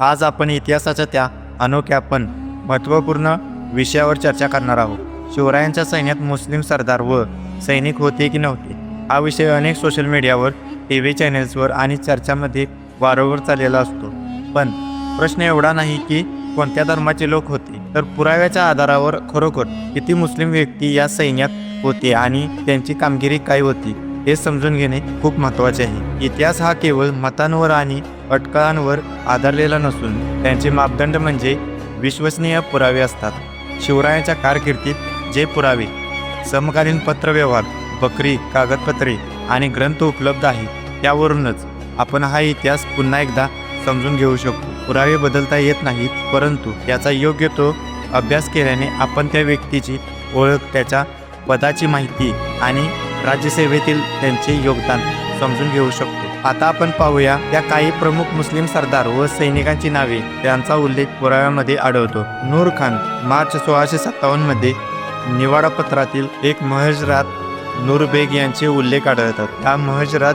आज आपण इतिहासाच्या त्या अनोख्या पण महत्त्वपूर्ण विषयावर चर्चा करणार आहोत. शिवरायांच्या सैन्यात मुस्लिम सरदार व सैनिक होते की नव्हते? हा विषय अनेक सोशल मीडियावर टी व्ही चॅनेल्सवर आणि चर्चामध्ये वारंवार चाललेला असतो. पण प्रश्न एवढा नाही की कोणत्या धर्माचे लोक होते? तर पुराव्याच्या आधारावर खरोखर किती मुस्लिम व्यक्ती या सैन्यात होते आणि त्यांची कामगिरी काय होती? हे समजून घेणे खूप महत्त्वाचे आहे. इतिहास हा केवळ मतांवर आणि अटकळांवर आधारलेला नसून त्यांचे मापदंड म्हणजे विश्वसनीय पुरावे असतात. शिवरायांच्या कारकिर्दीत जे पुरावे समकालीन पत्रव्यवहार बकरी कागदपत्रे आणि ग्रंथ उपलब्ध आहेत त्यावरूनच आपण हा इतिहास पुन्हा एकदा समजून घेऊ शकतो. पुरावे बदलता येत नाहीत परंतु याचा योग्य तो अभ्यास केल्याने आपण त्या व्यक्तीची ओळख त्याच्या पदाची माहिती आणि राज्यसेवेतील त्यांचे योगदान समजून घेऊ शकतो. आता आपण पाहूया त्या काही प्रमुख मुस्लिम सरदार व सैनिकांची नावे. त्यांचा उल्लेख पुराव्यामध्ये आढळतो. नूर खान मार्च सोळाशे सत्तावन्नमध्ये निवाडा पत्रातील एक महजरात नूरबेग यांचे उल्लेख आढळतात. त्या महजरात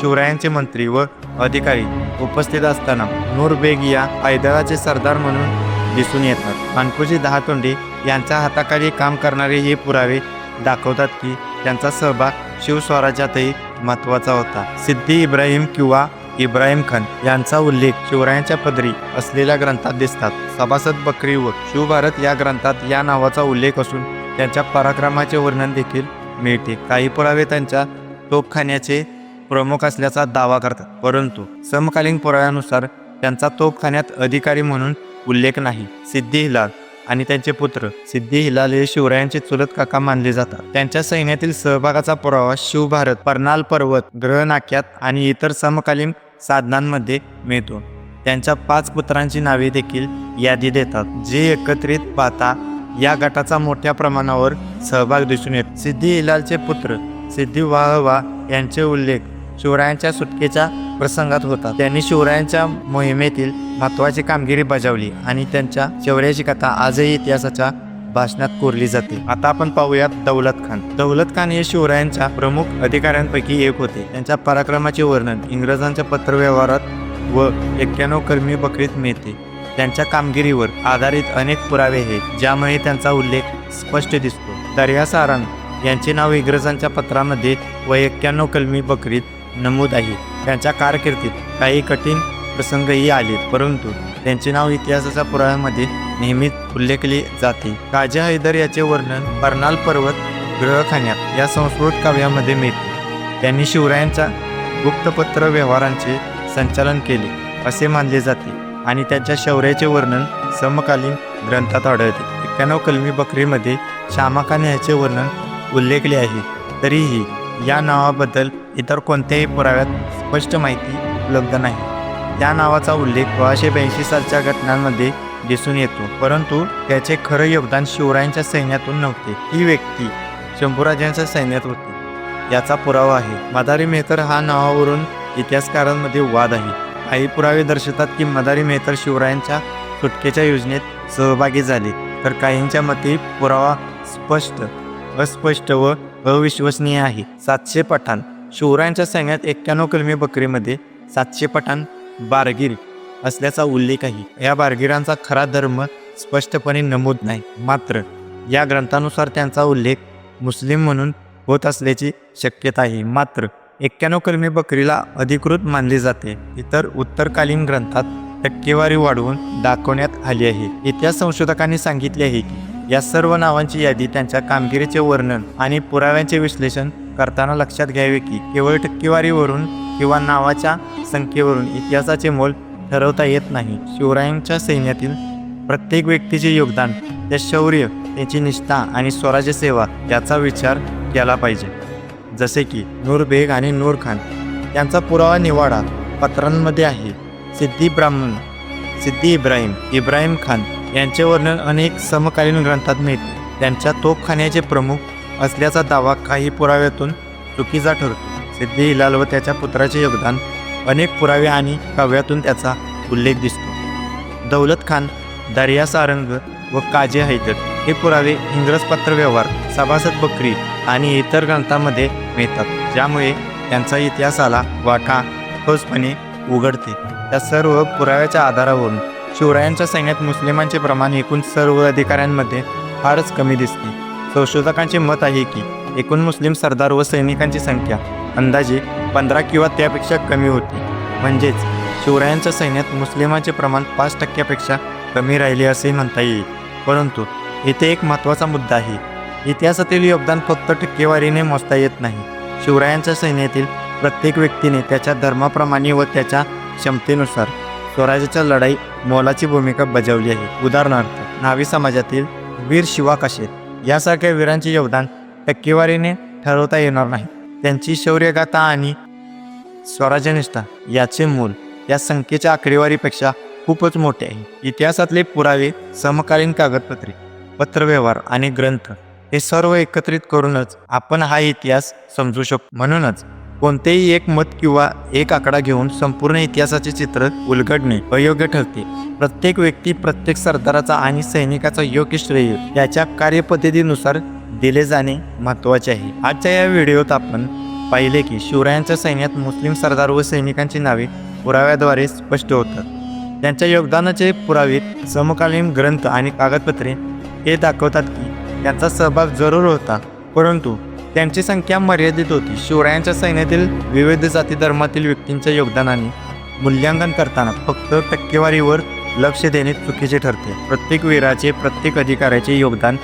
शिवरायांचे मंत्री व अधिकारी उपस्थित असताना नूरबेग या हैदराचे सरदार म्हणून दिसून येतात. अनकुजी दहातोंडे यांच्या हाताखाली काम करणारे हे पुरावे दाखवतात की त्यांचा सहभाग शिवस्वराज्यातही महत्त्वाचा होता. सिद्धी इब्राहिम किंवा इब्राहिम खान यांचा उल्लेख शिवरायांच्या पदरी असलेल्या ग्रंथात दिसतात. सभासद बकरी व शिवभारत या ग्रंथात या नावाचा उल्लेख असून त्यांच्या पराक्रमाचे वर्णन देखील मिळते. काही पुरावे त्यांच्या तोपखान्याचे प्रमुख असल्याचा दावा करतात. परंतु समकालीन पुराव्यानुसार त्यांचा तोपखान्यात अधिकारी म्हणून उल्लेख नाही. सिद्धी हिलाल आणि त्यांचे पुत्र सिद्धी हिलाल हे शिवरायांचे चुलत काका मानले जातात. त्यांच्या सैन्यातील सहभागाचा पुरावा शिवभारत परनाल पर्वत ग्रहनाक्यात आणि इतर समकालीन साधनांमध्ये मिळतो. त्यांच्या पाच पुत्रांची नावे देखील यादी देतात जे एकत्रित पाहता या गटाचा मोठ्या प्रमाणावर सहभाग दिसून येतो. सिद्धी हिलालचे पुत्र सिद्धी वाहवा यांचे उल्लेख शिवरायांच्या सुटकेच्या प्रसंगात होता त्यांनी शिवरायांच्या मोहिमेतील महत्वाची कामगिरी बजावली आणि त्यांच्या शौर्याची कथा आजही इतिहासाच्या भाषणात कोरली जाते. आता आपण पाहूयात दौलत खान. दौलत खान हे शिवरायांच्या प्रमुख अधिकाऱ्यांपैकी एक होते. त्यांच्या पराक्रमाचे वर्णन इंग्रजांच्या पत्रव्यवहारात व एक्क्याण्णव कलमी बकरीत मिळते. त्यांच्या कामगिरीवर आधारित अनेक पुरावे आहेत ज्यामुळे त्यांचा उल्लेख स्पष्ट दिसतो. दर्या सारंग यांचे नाव इंग्रजांच्या पत्रामध्ये व एक्क्याण्णव कलमी बकरीत नमूद आहे त्यांच्या कारकिर्दीत काही कठीण प्रसंगही आले परंतु त्यांचे नाव इतिहासाच्या पुराव्यामध्ये नेहमीच उल्लेखले जाते. काजा हैदर याचे वर्णन पर्नाल पर्वत ग्रहखान्यात या संस्कृत काव्यामध्ये मिळते. त्यांनी शिवरायांच्या गुप्तपत्र व्यवहारांचे संचालन केले असे मानले जाते आणि त्यांच्या शौर्याचे वर्णन समकालीन ग्रंथात आढळते. एक्क्याण्णव कलमी बकरीमध्ये श्यामा याचे वर्णन उल्लेखले आहे. तरीही या नावाबद्दल इतर कोणत्याही पुराव्यात स्पष्ट माहिती उपलब्ध नाही. त्या नावाचा उल्लेख सोळाशे ब्याऐंशी सालच्या घटनांमध्ये दिसून येतो. परंतु त्याचे खरं योगदान शिवरायांच्या सैन्यातून नव्हते. ही व्यक्ती शंभूराजांच्या सैन्यात होती. याचा पुरावा आहे. मदारी मेहतर हा नावावरून इतिहासकारांमध्ये वाद आहे. काही पुरावे दर्शवतात की मदारी मेहतर शिवरायांच्या सुटकेच्या योजनेत सहभागी झाले. तर काहींच्या मते पुरावा स्पष्ट अस्पष्ट व अविश्वसनीय आहे. सातशे पठाण. शिवरायांच्या सैन्यात एक्क्याण्णव कलमी बकरीमध्ये सातशे पठाण बारगीर असल्याचा उल्लेख आहे या बारगिरांचा खरा धर्म स्पष्टपणे नमूद नाही. मात्र या ग्रंथानुसार त्यांचा उल्लेख मुस्लिम म्हणून होत असल्याची शक्यता आहे. मात्र एक्क्याण्णव कलमी बकरीला अधिकृत मानले जाते. इतर उत्तरकालीन ग्रंथात टक्केवारी वाढवून दाखवण्यात आली आहे. इतिहास संशोधकांनी सांगितले आहे की या सर्व नावांची यादी त्यांच्या कामगिरीचे वर्णन आणि पुराव्यांचे विश्लेषण करताना लक्षात घ्यावे की केवळ टक्केवारीवरून किंवा नावाच्या संख्येवरून इतिहासाचे मोल ठरवता येत नाही. शिवरायांच्या सैन्यातील प्रत्येक व्यक्तीचे योगदान त्या शौर्य त्याची निष्ठा आणि स्वराज्य सेवा याचा विचार केला पाहिजे. जसे की नूरबेग आणि नूर खान यांचा पुरावा निवाडा पत्रांमध्ये आहे. सिद्धी ब्राह्मण सिद्धी इब्राहिम इब्राहिम खान यांचे वर्णन अनेक समकालीन ग्रंथात मिळते. त्यांच्या तोपखान्याचे प्रमुख असल्याचा दावा काही पुराव्यातून चुकीचा ठरतो. सिद्धी हिलाल व त्याच्या पुत्राचे योगदान अनेक पुरावे आणि काव्यातून त्याचा उल्लेख दिसतो. दौलत खान दर्या सारंग व काजे हैदर हे पुरावे इंग्रज पत्रव्यवहार सभासद बकरी आणि इतर ग्रंथांमध्ये मिळतात ज्यामुळे त्यांचा इतिहासाला वाटा ठोसपणे उघडते. त्या सर्व पुराव्याच्या आधारावरून शिवरायांच्या सैन्यात मुस्लिमांचे प्रमाण एकूण सर्व अधिकाऱ्यांमध्ये फारच कमी दिसते. संशोधकांचे मत आहे की एकूण मुस्लिम सरदार व सैनिकांची संख्या अंदाजे पंधरा किंवा त्यापेक्षा कमी होती. म्हणजेच शिवरायांच्या सैन्यात मुस्लिमांचे प्रमाण पाच टक्क्यापेक्षा कमी राहिले असे म्हणता येईल. परंतु येथे एक महत्त्वाचा मुद्दा आहे. इतिहासातील योगदान फक्त टक्केवारीने मोजता येत नाही. शिवरायांच्या सैन्यातील प्रत्येक व्यक्तीने त्याच्या धर्माप्रमाणे व त्याच्या क्षमतेनुसार स्वराज्याच्या लढाई मोलाची भूमिका बजावली आहे. उदाहरणार्थ नावी समाजातील वीर शिवा काशेत? यासारख्या वीरांचे योगदान टक्केवारीने ठरवता येणार नाही. त्यांची शौर्यगाथा आणि स्वराज्यनिष्ठा याचे मूल या संख्येच्या आकडेवारीपेक्षा खूपच मोठे आहे. इतिहासातले पुरावे समकालीन कागदपत्रे पत्रव्यवहार आणि ग्रंथ हे सर्व एकत्रित करूनच आपण हा इतिहास समजू शकतो म्हणूनच कोणतेही एक मत किंवा एक आकडा घेऊन संपूर्ण इतिहासाचे चित्र उलगडणे अयोग्य ठरते. प्रत्येक व्यक्ती प्रत्येक सरदाराचा आणि सैनिकाचा योग्य श्रेय त्याच्या कार्यपद्धतीनुसार दिले जाणे महत्त्वाचे आहे. आजच्या या व्हिडिओत आपण पाहिले की शिवरायांच्या सैन्यात मुस्लिम सरदार व सैनिकांची नावे पुराव्याद्वारे स्पष्ट होतात. त्यांच्या योगदानाचे पुरावे समकालीन ग्रंथ आणि कागदपत्रे हे दाखवतात की त्यांचा सहभाग जरूर होता परंतु त्यांची संख्या मर्यादित होती. शिवरायांच्या सैन्यातील विविध जाती धर्मातील व्यक्तींच्या योगदानाने मूल्यांकन करताना फक्त टक्केवारीवर लक्ष देणे चुकीचे ठरते. प्रत्येक वीराचे प्रत्येक अधिकाऱ्याचे योगदान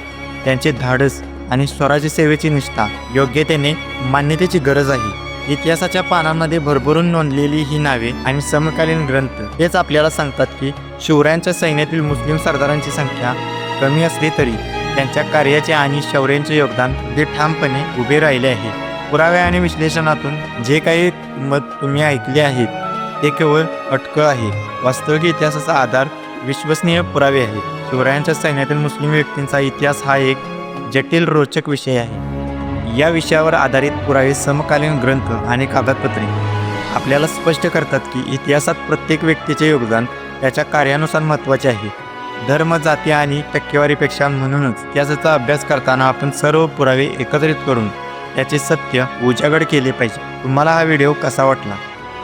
त्यांचे धाडस आणि स्वराज्य सेवेची निष्ठा योग्यतेने मान्यतेची गरज आहे. इतिहासाच्या पानांमध्ये भरभरून नोंदलेली ही नावे आणि समकालीन ग्रंथ हेच आपल्याला सांगतात की शिवरायांच्या सैन्यातील मुस्लिम सरदारांची संख्या कमी असली तरी त्यांच्या कार्याचे आणि शौर्यांचे योगदान ते ठामपणे उभे राहिले आहे. पुरावे आणि विश्लेषणातून जे काही मत तुम्ही ऐकले आहेत ते केवळ अटकळ आहे. वास्तविक इतिहासाचा आधार विश्वसनीय पुरावे आहे. शिवरायांच्या सैन्यातील मुस्लिम व्यक्तींचा इतिहास हा एक जटिल रोचक विषय आहे. या विषयावर आधारित पुरावे समकालीन ग्रंथ आणि कागदपत्रे आपल्याला स्पष्ट करतात की इतिहासात प्रत्येक व्यक्तीचे योगदान त्याच्या कार्यानुसार महत्त्वाचे आहे. धर्म जाती आणि टक्केवारीपेक्षा म्हणूनच त्याचा अभ्यास करताना आपण सर्व पुरावे एकत्रित करून त्याचे सत्य उजागड केले पाहिजे. तुम्हाला हा व्हिडिओ कसा वाटला?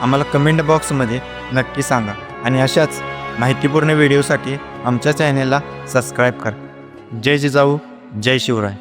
आम्हाला कमेंट बॉक्समध्ये नक्की सांगा आणि अशाच माहितीपूर्ण व्हिडिओसाठी आमच्या चॅनेलला सबस्क्राईब करा. जय जिजाऊ जय शिवराय.